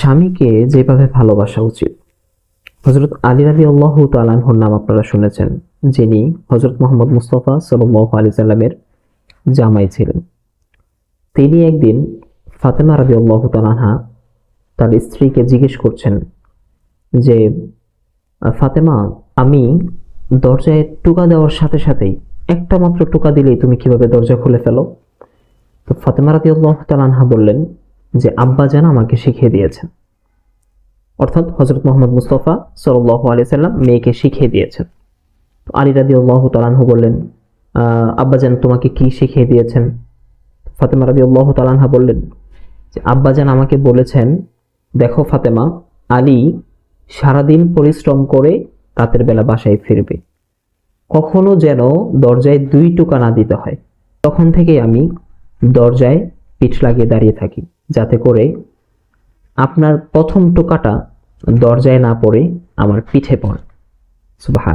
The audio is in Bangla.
স্বামীকে যেভাবে ভালোবাসা উচিত। হজরত আলী রাবি আল্লাহ তালানহুর নাম আপনারা শুনেছেন, যিনি হজরত মোহাম্মদ মুস্তফা সাল্লাহ আলি সাল্লামের জামাই ছিলেন। তিনি একদিন ফাতেমা রাবি আল্লাহ তালানহা তার স্ত্রীকে জিজ্ঞেস করছেন যে, ফাতেমা, আমি দরজায় টোকা দেওয়ার সাথে সাথেই একটা মাত্র টোকা দিলেই তুমি কীভাবে দরজা খুলে ফেলো? তো ফাতেমা রাদি আল্লাহ তালানহা বললেন যে আব্বা যেন আমাকে শিখিয়ে দিয়েছেন। অর্থাৎ হজরত মোহাম্মদ মুস্তফা সাল্লাহ আলি সাল্লাম মেয়েকে শিখিয়ে দিয়েছেন। তো আলী রাদি আল্লাহ তালানহু বললেন আব্বা যেন তোমাকে কি শিখিয়ে দিয়েছেন? ফাতেমা রাদি আল্লাহ তালানহা বললেন, যে আব্বা যেন আমাকে বলেছেন, দেখো ফাতেমা, আলী সারাদিন পরিশ্রম করে রাতের বেলা বাসায় ফিরবে। কখনো যেন দরজায় দুই টুকা না দিতে হয়। তখন থেকে আমি দরজায় পিঠ লাগিয়ে দাঁড়িয়ে থাকি। যাতে করে আপনার প্রথম টোকাটা দরজায় না পড়ে আমার পিঠে পড়ে। সুবাহ